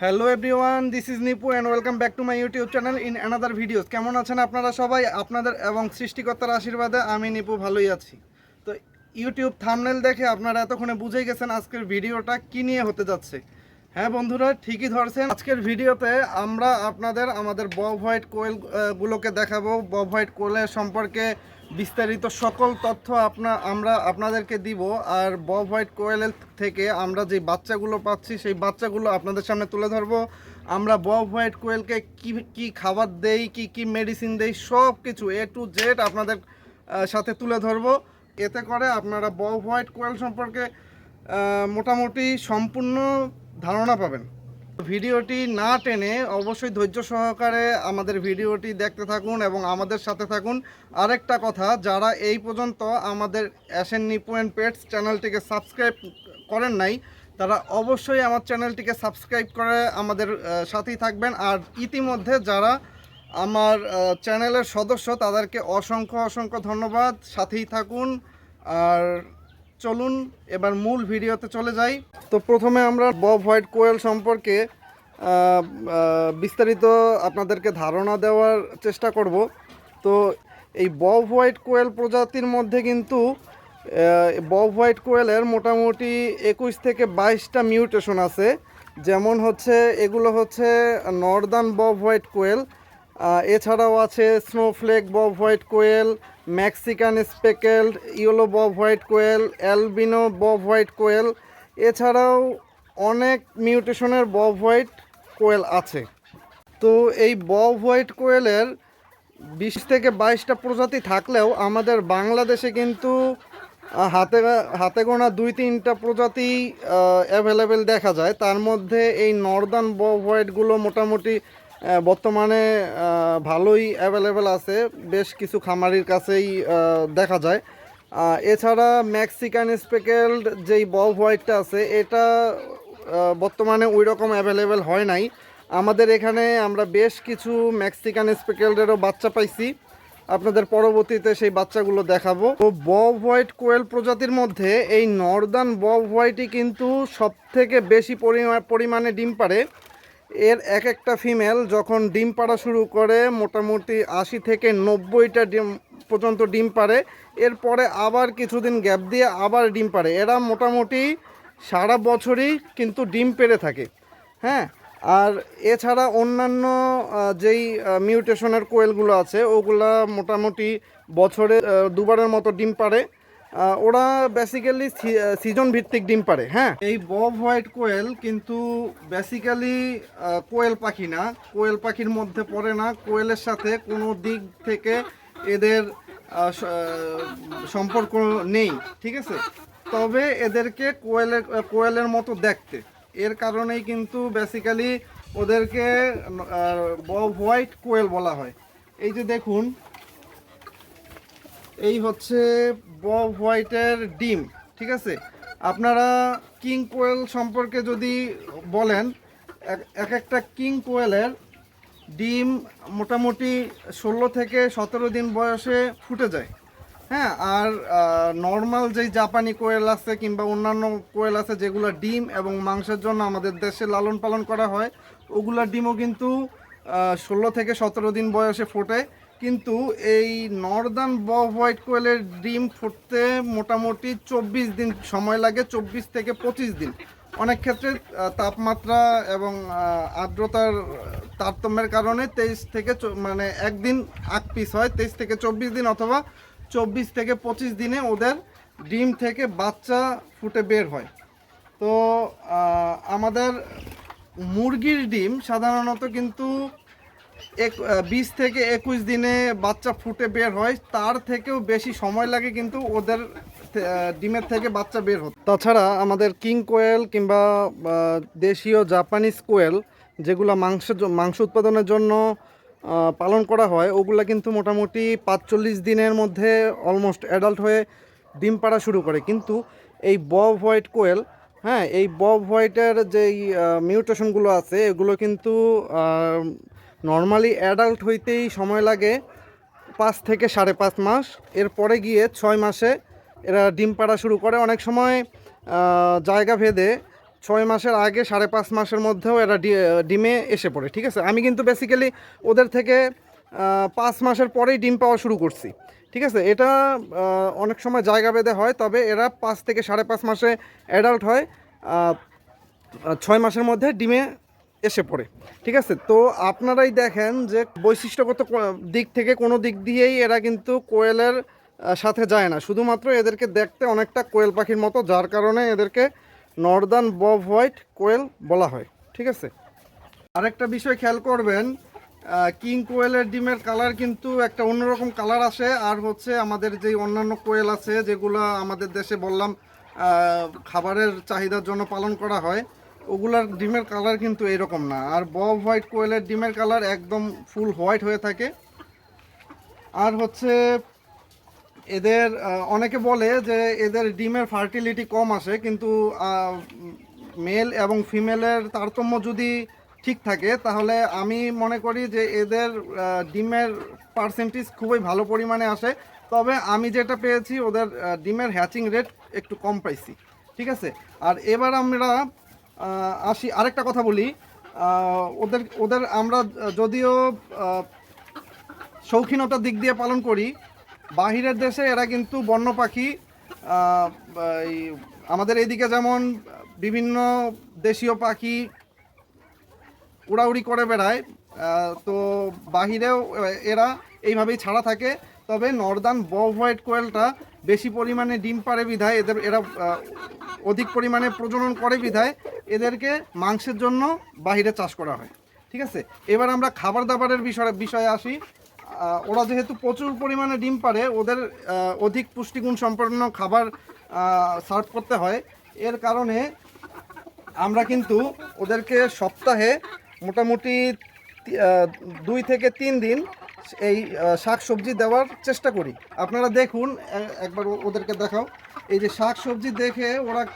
Hello everyone this is Nipu and welcome back to my YouTube channel in another videos কেমন আছেন আপনারা সবাই? আপনাদের এবং সৃষ্টিকর্তার আশীর্বাদে আমি নিপু ভালোই আছি। তো ইউটিউব থামনেল দেখে আপনারা এতক্ষণে বুঝেই গেছেন আজকের ভিডিওটা কী নিয়ে হতে যাচ্ছে। হ্যাঁ বন্ধুরা, ঠিকই ধরছেন। আজকের ভিডিওতে আমরা আপনাদের আমাদের বব হোয়াইট কোয়েল গুলোকে দেখাবো। বব হোয়াইট কোয়েলের সম্পর্কে বিস্তারিত সকল তথ্য আপনা, আমরা আপনাদেরকে দিব। আর বব হোয়াইট কোয়েলের থেকে আমরা যে বাচ্চাগুলো পাচ্ছি, সেই বাচ্চাগুলো আপনাদের সামনে তুলে ধরবো। আমরা বব হোয়াইট কোয়েলকে কি কি খাবার দেই, কি কি মেডিসিন দেই সব কিছু এ টু জেড আপনাদের সাথে তুলে ধরবো। এতে করে আপনারা বব হোয়াইট কোয়েল সম্পর্কে মোটামুটি সম্পূর্ণ ধারণা পাবেন। ভিডিওটি না টেনে অবশ্যই ধৈর্য সহকারে আমাদের ভিডিওটি দেখতে থাকুন এবং আমাদের সাথে থাকুন। আরেকটা কথা, যারা এই পর্যন্ত আমাদের অ্যাশেন নিপু অ্যান্ড পেটস চ্যানেলটিকে সাবস্ক্রাইব করেন নাই, তারা অবশ্যই আমার চ্যানেলটিকে সাবস্ক্রাইব করে আমাদের সাথেই থাকবেন। আর ইতিমধ্যে যারা আমার চ্যানেলের সদস্য, তাদেরকে অসংখ্য অসংখ্য ধন্যবাদ। সাথেই থাকুন। আর চলুন, এবার মূল ভিডিওতে চলে যাই। তো প্রথমে আমরা বব হোয়াইট কোয়েল সম্পর্কে বিস্তারিত আপনাদেরকে ধারণা দেওয়ার চেষ্টা করব। তো এই বব হোয়াইট কোয়েল প্রজাতির মধ্যে কিন্তু বব হোয়াইট কোয়েলের মোটামুটি একুশ থেকে বাইশটা মিউটেশন আছে। যেমন হচ্ছে, এগুলো হচ্ছে নর্দার্ন বব হোয়াইট কোয়েল এছাড়াও আছে snowflake bobwhite quail Mexican speckled, yellow bobwhite quail, albino bobwhite quail, এছাড়াও অনেক মিউটেশনের বব হোয়াইট কোয়েল আছে। তো এই বব হোয়াইট কোয়েলের বিশ থেকে বাইশটা প্রজাতি থাকলেও আমাদের বাংলাদেশে কিন্তু হাতে হাতে গোনা দুই তিনটা প্রজাতি অ্যাভেলেবেল দেখা যায়। তার মধ্যে এই নর্দার্ন বব হোয়াইটগুলো মোটামুটি বর্তমানে ভালোই অ্যাভেলেবেল আছে। বেশ কিছু খামারির কাছেই দেখা যায়। এছাড়া ম্যাক্সিকান স্পেকেলড যেই বব হোয়াইটটা আছে, এটা বর্তমানে ওই রকম অ্যাভেলেবেল হয় নাই। আমাদের এখানে আমরা বেশ কিছু ম্যাক্সিকান স্পেকেলডেরও বাচ্চা পাইছি। আপনাদের পরবর্তীতে সেই বাচ্চাগুলো দেখাবো। তো বব হোয়াইট কোয়েল প্রজাতির মধ্যে এই নর্দার্ন বব হোয়াইটই কিন্তু সব থেকে বেশি পরিমা- পরিমাণে ডিম পারে এর এক একটা ফিমেল যখন ডিম পাড়া শুরু করে, মোটামুটি আশি থেকে নব্বইটা ডিম পর্যন্ত ডিম পারে এরপরে আবার কিছুদিন গ্যাপ দিয়ে আবার ডিম পারে এরা মোটামুটি সারা বছরই কিন্তু ডিম পেড়ে থাকে হ্যাঁ? আর এছাড়া অন্যান্য যেই মিউটেশনের কোয়েলগুলো আছে, ওগুলা মোটামুটি বছরে দুবারের মতো ডিম পারে ওরা বেসিক্যালি সিজন ভিত্তিক ডিম পারে হ্যাঁ? এই বব হোয়াইট কোয়েল কিন্তু বেসিক্যালি কোয়েল পাখি না। কোয়েল পাখির মধ্যে পড়ে না। কোয়েলের সাথে কোনো দিক থেকে এদের সম্পর্ক নেই, ঠিক আছে? তবে এদেরকে কোয়েলের কোয়েলের মতো দেখতে। এর কারণেই কিন্তু বেসিক্যালি ওদেরকে বব হোয়াইট কোয়েল বলা হয়। এই যে দেখুন এই হচ্ছে বব হোয়াইটের ডিম, ঠিক আছে? আপনারা কিং কোয়েল সম্পর্কে যদি বলেন, এক- এক একটা কিং কোয়েলের ডিম মোটামুটি ষোলো থেকে সতেরো দিন বয়সে ফুটে যায়। হ্যাঁ আর নর্মাল যেই জাপানি কোয়েল আছে কিংবা অন্যান্য কোয়েল আছে যেগুলো ডিম এবং মাংসের জন্য আমাদের দেশে লালন পালন করা হয় ওগুলার ডিমও কিন্তু ষোলো থেকে সতেরো দিন বয়সে ফোটে। কিন্তু এই নর্দার্ন বব হোয়াইট কোয়েলের ডিম ফুটতে মোটামুটি চব্বিশ দিন সময় লাগে, চব্বিশ থেকে পঁচিশ দিন। অনেক ক্ষেত্রে তাপমাত্রা এবং আর্দ্রতার তারতম্যের কারণে তেইশ থেকে মানে একদিন আগ পিস হয়, তেইশ থেকে চব্বিশ দিন অথবা চব্বিশ থেকে পঁচিশ দিনে ওদের ডিম থেকে বাচ্চা ফুটে বের হয়। তো আমাদের মুরগির ডিম সাধারণত কিন্তু এক বিশ থেকে একুশ দিনে বাচ্চা ফুটে বের হয়, তার থেকেও বেশি সময় লাগে কিন্তু ওদের ডিমের থেকে বাচ্চা বের হতে। তাছাড়া আমাদের কিং কোয়েল কিংবা দেশীয় জাপানিজ কোয়েল, যেগুলো মাংস মাংস উৎপাদনের জন্য পালন করা হয়, ওগুলো কিন্তু মোটামুটি পাঁচচল্লিশ দিনের মধ্যে অলমোস্ট অ্যাডাল্ট হয়ে ডিম পাড়া শুরু করে। কিন্তু এই বব হোয়াইট কোয়েল হ্যাঁ এই বব হোয়াইটের যেই মিউটেশনগুলো আছে, এগুলো কিন্তু নর্মালি অ্যাডাল্ট হইতেই সময় লাগে পাঁচ থেকে সাড়ে পাঁচ মাস। এরপরে গিয়ে ছয় মাসে এরা ডিম পাড়া শুরু করে। অনেক সময় জায়গা ভেদে ছয় মাসের আগে সাড়ে পাঁচ মাসের মধ্যেও এরা ডিমে এসে পড়ে, ঠিক আছে? আমি কিন্তু বেসিক্যালি ওদের থেকে পাঁচ মাসের পরেই ডিম পাওয়া শুরু করছি, ঠিক আছে? এটা অনেক সময় জায়গা বেঁধে হয়, তবে এরা পাঁচ থেকে সাড়ে পাঁচ মাসে অ্যাডাল্ট হয় ছয় মাসের মধ্যে ডিমে এসে পড়ে। ঠিক আছে? তো আপনারাই দেখেন যে বৈশিষ্ট্যগত দিক থেকে কোনো দিক দিয়েই এরা কিন্তু কোয়েলের সাথে যায় না। শুধুমাত্র এদেরকে দেখতে অনেকটা কোয়েল পাখির মতো, যার কারণে এদেরকে নর্দার্ন বব হোয়াইট কোয়েল বলা হয়। ঠিক আছে? আরেকটা বিষয় খেয়াল করবেন কিং কোয়েলের ডিমের কালার কিন্তু একটা অন্যরকম কালার আসে। আর হচ্ছে আমাদের যে অন্যান্য কোয়েল আছে, যেগুলো আমাদের দেশে বললাম খাবারের চাহিদার জন্য পালন করা হয় ওগুলার ডিমের কালার কিন্তু এরকম না। আর বব হোয়াইট কোয়েলের ডিমের কালার একদম ফুল হোয়াইট হয়ে থাকে। আর হচ্ছে এদের অনেকে বলে যে এদের ডিমের ফার্টিলিটি কম আসে, কিন্তু মেল এবং ফিমেলের তারতম্য যদি ঠিক থাকে, তাহলে আমি মনে করি যে এদের ডিমের পার্সেন্টেজ খুবই ভালো পরিমাণে আসে। তবে আমি যেটা পেয়েছি, ওদের ডিমের হ্যাচিং রেট একটু কম পাইছি। ঠিক আছে? আর এবার আমরা আসি, আরেকটা কথা বলি। ওদের ওদের আমরা যদিও শৌখিনতার দিক দিয়ে পালন করি, বাহিরের দেশে এরা কিন্তু বন্য পাখি আমাদের এইদিকে যেমন বিভিন্ন দেশীয় পাখি উড়াউড়ি করে বেড়ায় তো বাহিরেও এরা এইভাবেই ছাড়া থাকে। তবে নর্দান বব হোয়াইট কোয়েলটা বেশি পরিমাণে ডিম পারে বিধায়, এদের, এরা অধিক পরিমাণে প্রজনন করে বিধায়, এদেরকে মাংসের জন্য বাহিরে চাষ করা হয়। ঠিক আছে? এবার আমরা খাবার দাবারের বিষয়ে বিষয়ে আসি। ওরা যেহেতু প্রচুর পরিমাণে ডিম পারে ওদের অধিক পুষ্টিগুণ সম্পন্ন খাবার সার্ভ করতে হয়। এর কারণে আমরা কিন্তু ওদেরকে সপ্তাহে মোটামুটি দুই থেকে তিন দিন এই শাক সবজি দেওয়ার চেষ্টা করি। আপনারা দেখুন একবার ওদেরকে দেখাও। এই যে শাক সবজি দেখে ওরা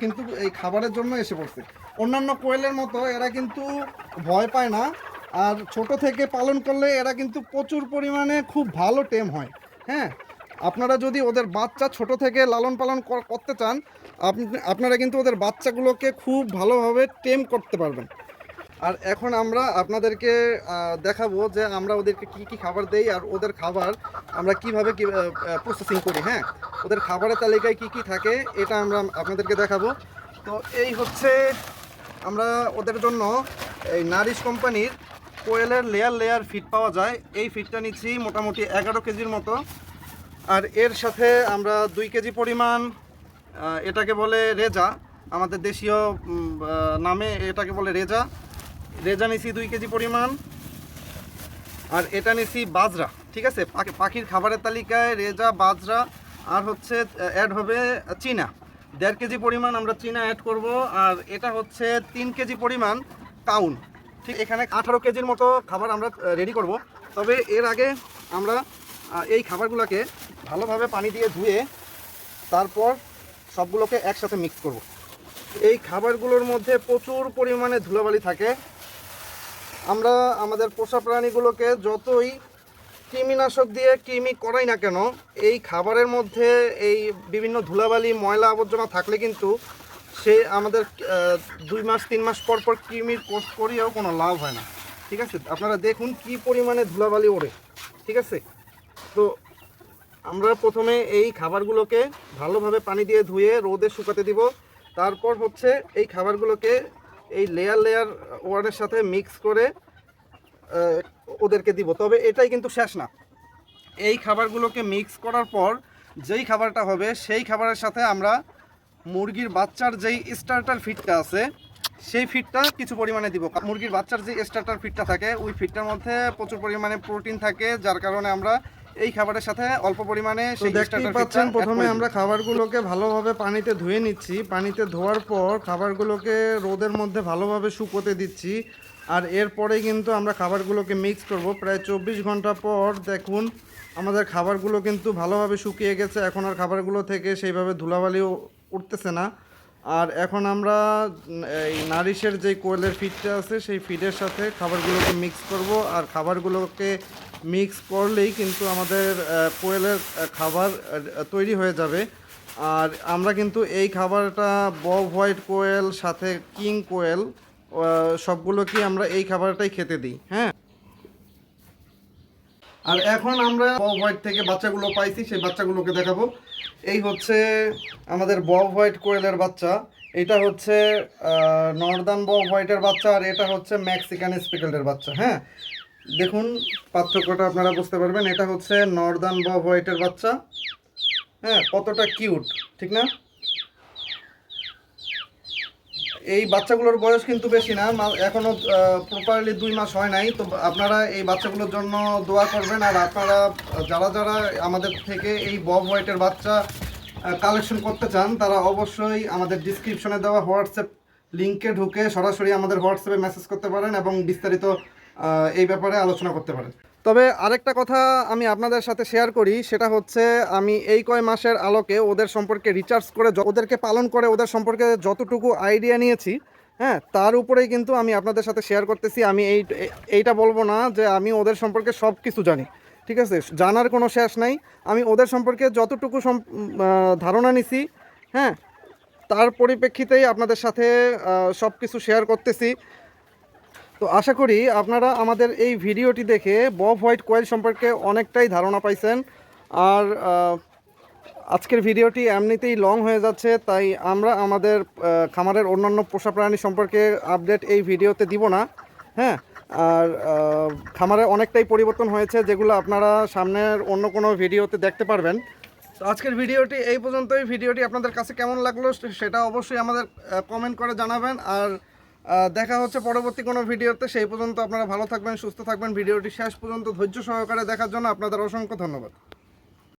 কিন্তু এই খাবারের জন্য এসে পড়ছে। অন্যান্য কোয়েলের মতো এরা কিন্তু ভয় পায় না। আর ছোট থেকে পালন করলে এরা কিন্তু প্রচুর পরিমাণে খুব ভালো টেম হয়। হ্যাঁ? আপনারা যদি ওদের বাচ্চা ছোট থেকে লালন পালন করতে চান, আপনি- আপনারা কিন্তু ওদের বাচ্চাগুলোকে খুব ভালোভাবে টেম করতে পারবেন। আর এখন আমরা আপনাদেরকে দেখাবো যে আমরা ওদেরকে কি কি খাবার দেই আর ওদের খাবার আমরা কীভাবে প্রসেসিং করি হ্যাঁ? ওদের খাবারের তালিকায় কি কি থাকে এটা আমরা আপনাদেরকে দেখাবো। তো এই হচ্ছে আমরা ওদের জন্য এই নারিশ কোম্পানির কোয়েলের লেয়ার লেয়ার ফিট পাওয়া যায়। এই ফিটটা নিচ্ছি মোটামুটি এগারো কেজির মতো। আর এর সাথে আমরা দুই কেজি পরিমাণ এটাকে বলে রেজা। আমাদের দেশীয় নামে এটাকে বলে রেজা। রেজা নিছি দুই কেজি পরিমাণ। আর এটা নিছি বাজরা, ঠিক আছে? পাখি- পাখির খাবারের তালিকায় রেজা, বাজরা, আর হচ্ছে অ্যাড হবে চীনা। দেড় কেজি পরিমাণ আমরা চীনা অ্যাড করব, আর এটা হচ্ছে তিন কেজি পরিমাণ কাউন। ঠিক, এখানে আঠারো কেজির মতো খাবার আমরা রেডি করব। তবে এর আগে আমরা এই খাবারগুলোকে ভালোভাবে পানি দিয়ে ধুয়ে তারপর সবগুলোকে একসাথে মিক্স করব। এই খাবারগুলোর মধ্যে প্রচুর পরিমাণে ধুলোবালি থাকে। আমরা আমাদের পোষা প্রাণীগুলোকে যতই কৃমিনাশক দিয়ে কৃমি করাই না কেন, এই খাবারের মধ্যে এই বিভিন্ন ধুলাবালি, ময়লা আবর্জনা থাকলে কিন্তু সে আমাদের দুই মাস, তিন মাস পর পর কৃমির কোষ করিয়েও কোনো লাভ হয় না। ঠিক আছে? আপনারা দেখুন কি পরিমাণে ধুলাবালি ওড়ে। ঠিক আছে? তো আমরা প্রথমে এই খাবারগুলোকে ভালোভাবে পানি দিয়ে ধুয়ে রোদে শুকাতে দিব। তারপর হচ্ছে এই খাবারগুলোকে এই লেয়ার লেয়ার ওয়ার্ডের সাথে মিক্স করে ওদেরকে দিব। তবে এটাই কিন্তু শেষ না। এই খাবারগুলোকে মিক্স করার পর যেই খাবারটা হবে, সেই খাবারের সাথে আমরা মুরগির বাচ্চার যেই স্টার্টার ফিডটা আছে, সেই ফিডটা কিছু পরিমাণে দিব। মুরগির বাচ্চার যে স্টার্টার ফিডটা থাকে, ওই ফিডটার মধ্যে প্রচুর পরিমাণে প্রোটিন থাকে, যার কারণে আমরা এই খাবারের সাথে অল্প পরিমাণে দেখতেই পাচ্ছেন প্রথমে আমরা খাবারগুলোকে ভালোভাবে পানিতে ধুয়ে নিচ্ছি। পানিতে ধোয়ার পর খাবারগুলোকে রোদের মধ্যে ভালোভাবে শুকোতে দিচ্ছি। আর এরপরেই কিন্তু আমরা খাবারগুলোকে মিক্স করব। প্রায় চব্বিশ ঘণ্টা পর দেখুন আমাদের খাবারগুলো কিন্তু ভালোভাবে শুকিয়ে গেছে। এখন আর খাবারগুলো থেকে সেইভাবে ধুলাবালিও উঠতেছে না। আর এখন আমরা এই নারিশের যে কোয়েলের ফিডটা আছে সেই ফিডের সাথে খাবারগুলোকে মিক্স করব। আর খাবারগুলোকে মিক্স করলেই কিন্তু আমাদের কোয়েলের খাবার তৈরি হয়ে যাবে। আর আমরা কিন্তু এই খাবারটা বব হোয়াইট কোয়েল সাথে কিং কোয়েল আহ, সবগুলোকে আমরা এই খাবারটাই খেতে দিই হ্যাঁ? আর এখন আমরা হোয়াইট থেকে বাচ্চাগুলো পাইছি, সেই বাচ্চাগুলোকে দেখাবো। এই হচ্ছে আমাদের বব হোয়াইট কোয়েলের বাচ্চা। এটা হচ্ছে নর্দার্ন বব হোয়াইটের বাচ্চা আর এটা হচ্ছে ম্যাক্সিকান স্পিকেলের বাচ্চা হ্যাঁ? দেখুন, পার্থক্যটা আপনারা বুঝতে পারবেন। এটা হচ্ছে নর্দার্ন বব হোয়াইটের বাচ্চা হ্যাঁ? কতটা কিউট ঠিক না? এই বাচ্চাগুলোর বয়স কিন্তু বেশি না এখনও প্রপারলি দুই মাস হয় নাই, তো আপনারা এই বাচ্চাগুলোর জন্য দোয়া করবেন আর আপনারা, যারা যারা আমাদের থেকে এই বব হোয়াইটের বাচ্চা কালেকশন করতে চান, তারা অবশ্যই আমাদের ডিসক্রিপশনে দেওয়া হোয়াটসঅ্যাপ লিঙ্কে ঢুকে সরাসরি আমাদের হোয়াটসঅ্যাপে মেসেজ করতে পারেন এবং বিস্তারিত এই ব্যাপারে আলোচনা করতে পারেন। তবে আরেকটা কথা আমি আপনাদের সাথে শেয়ার করি, সেটা হচ্ছে আমি এই কয় মাসের আলোকে ওদের সম্পর্কে রিচার্জ করে ওদেরকে পালন করে ওদের সম্পর্কে যতটুকু আইডিয়া নিয়েছি হ্যাঁ তার উপরেই কিন্তু আমি আপনাদের সাথে শেয়ার করতেছি। আমি এই এই- এইটা বলব না যে আমি ওদের সম্পর্কে সব কিছু জানি, ঠিক আছে? জানার কোনো শেষ নাই। আমি ওদের সম্পর্কে যতটুকু ধারণা নিছি হ্যাঁ তার পরিপ্রেক্ষিতেই আপনাদের সাথে সব কিছু শেয়ার করতেছি। তো আশা করি আপনারা আমাদের এই ভিডিওটি দেখে বব হোয়াইট কোয়েল সম্পর্কে অনেকটাই ধারণা পাইছেন। আর আজকের ভিডিওটি এমনিতেই লং হয়ে যাচ্ছে, তাই আমরা আমাদের খামারের অন্যান্য পোষা প্রাণী সম্পর্কে আপডেট এই ভিডিওতে দিব না হ্যাঁ? আর খামারে অনেকটাই পরিবর্তন হয়েছে, যেগুলো আপনারা সামনের অন্য কোনো ভিডিওতে দেখতে পারবেন। তো আজকের ভিডিওটি এই পর্যন্তই। ভিডিওটি আপনাদের কাছে কেমন লাগল সেটা অবশ্যই আমাদের কমেন্ট করে জানাবেন। আর দেখা হচ্ছে পরবর্তী কোনো ভিডিওতে। সেই পর্যন্ত আপনারা ভালো থাকবেন, সুস্থ থাকবেন। ভিডিওটি শেষ পর্যন্ত ধৈর্য সহকারে দেখার জন্য আপনাদের অসংখ্য ধন্যবাদ।